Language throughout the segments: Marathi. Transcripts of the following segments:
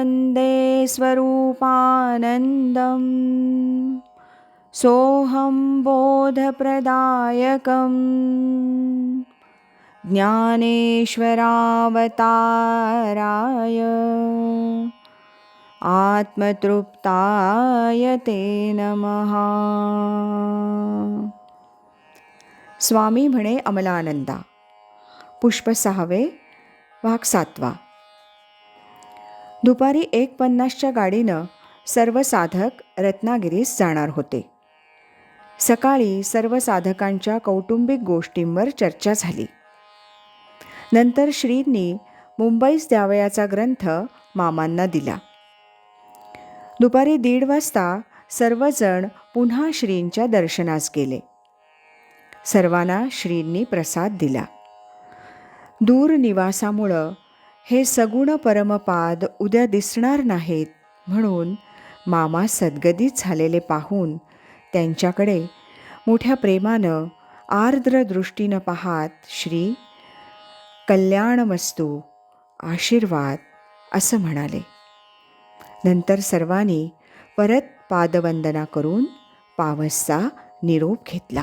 वन्दे स्वरूपानन्दम्। सोऽहं बोधप्रदायकम्। ज्ञानेश्वरावताराय। आत्मतृप्ताय ते नमः। स्वामी म्हणे अमलानंदा। पुष्प सहावे भाग सातवा दुपारी एक पन्नासच्या गाडीनं सर्व साधक रत्नागिरीस जाणार होते. सकाळी सर्व साधकांच्या कौटुंबिक गोष्टींवर चर्चा झाली. नंतर श्रींनी मुंबईस द्यावयाचा ग्रंथ मामांना दिला. दुपारी दीड वाजता सर्वजण पुन्हा श्रींच्या दर्शनास गेले. सर्वांना श्रींनी प्रसाद दिला. दूर निवासामुळं हे सगुण परमपाद उद्या दिसणार नाहीत. म्हणून मामा सद्गदित झालेले पाहून त्यांच्याकडे मोठ्या प्रेमानं आर्द्र दृष्टीनं पाहात श्री कल्याणमस्तू आशीर्वाद असं म्हणाले. नंतर सर्वांनी परत पादवंदना करून पावसचा निरोप घेतला.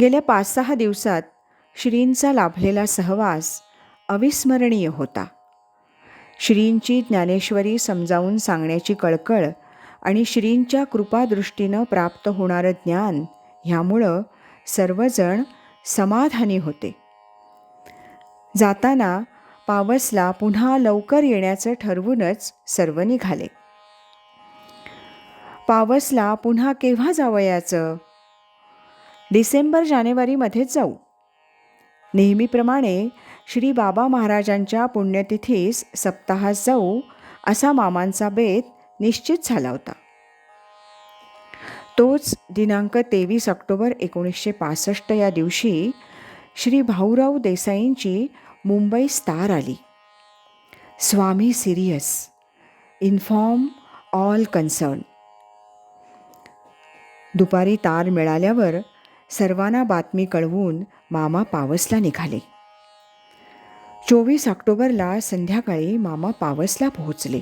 गेल्या पाच सहा दिवसात श्रींचा लाभलेला सहवास अविस्मरणीय होता. श्रींची ज्ञानेश्वरी समजावून सांगण्याची कळकळ आणि श्रींच्या कृपादृष्टीनं प्राप्त होणारं ज्ञान ह्यामुळं सर्वजण समाधानी होते. जाताना पावसला पुन्हा लवकर येण्याचं ठरवूनच सर्व निघाले. पावसला पुन्हा केव्हा जावयाचं? डिसेंबर जानेवारीमध्येच जाऊ. नेहमीप्रमाणे श्री बाबा महाराजांच्या पुण्यतिथीस सप्ताहात जाऊ असा मामांचा बेत निश्चित झाला होता. तोच दिनांक तेवीस ऑक्टोबर एकोणीसशे पासष्ट या दिवशी श्री भाऊराव देसाईंची मुंबई स्टार आली. Swami serious inform all concern. दुपारी तार मिळाल्यावर सर्वांना बातमी कळवून मामा पावसला निघाले. चोवीस ऑक्टोबरला संध्याकाळी मामा पावसला पोहोचले.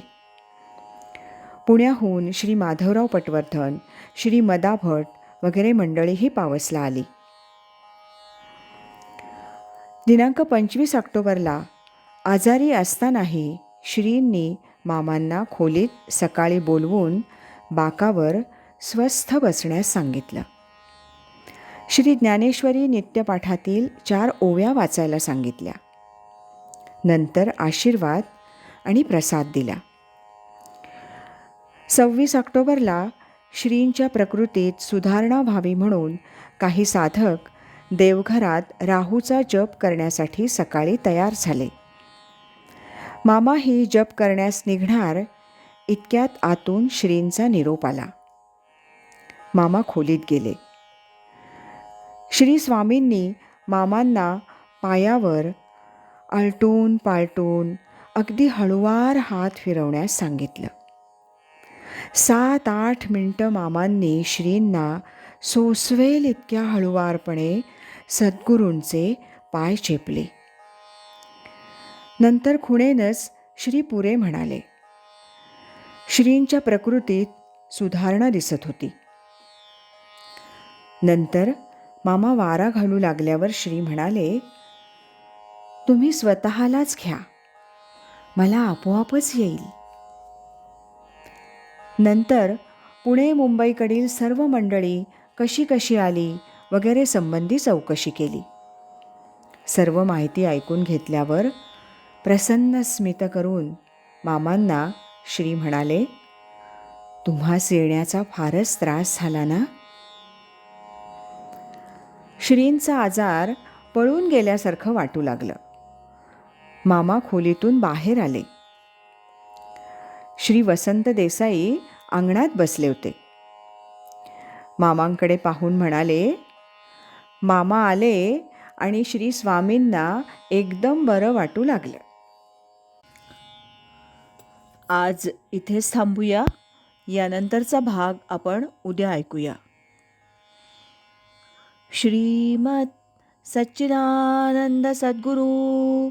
पुण्याहून श्री माधवराव पटवर्धन श्री मदा भट वगैरे मंडळीही पावसला आली. दिनांक पंचवीस ऑक्टोबरला आजारी असतानाही श्रींनी मामांना खोलीत सकाळी बोलवून बाकावर स्वस्थ बसण्यास सांगितलं. श्री ज्ञानेश्वरी नित्यपाठातील चार ओव्या वाचायला सांगितल्या. नंतर आशीर्वाद आणि प्रसाद दिला. सव्वीस ऑक्टोबरला श्रींच्या प्रकृतीत सुधारणा व्हावी म्हणून काही साधक देवघरात राहूचा जप करण्यासाठी सकाळी तयार झाले. मामाही जप करण्यास निघणार इतक्यात आतून श्रींचा निरोप आला. मामा खोलीत गेले. श्री स्वामींनी मामांना पायावर आलटून पालटून अगदी हळुवार हात फिरवण्यास सांगितलं. सात आठ मिनटं मामांनी श्रींना सोसवेल इतक्या हळुवारपणे सद्गुरूंचे पाय चेपले. नंतर खुणेनच श्री पुरे म्हणाले श्रींच्या प्रकृतीत सुधारणा दिसत होती. नंतर मामा वारा घालू लागल्यावर श्री म्हणाले तुम्ही स्वतःलाच घ्या. मला आपोआपच येईल. नंतर पुणे मुंबईकडील सर्व मंडळी कशी कशी आली वगैरे संबंधी चौकशी केली. सर्व माहिती ऐकून घेतल्यावर प्रसन्न स्मित करून मामांना श्री म्हणाले तुम्हास येण्याचा फारच त्रास झाला ना? श्रींचा आजार पळून गेल्यासारखं वाटू लागलं. मामा खोलीतून बाहेर आले. श्री वसंत देसाई अंगणात बसले होते. मामांकडे पाहून म्हणाले मामा आले आणि श्री स्वामींना एकदम बरं वाटू लागलं. आज इथेच थांबूया. यानंतरचा भाग आपण उद्या ऐकूया. श्रीमत सच्चिदानंद सद्गुरू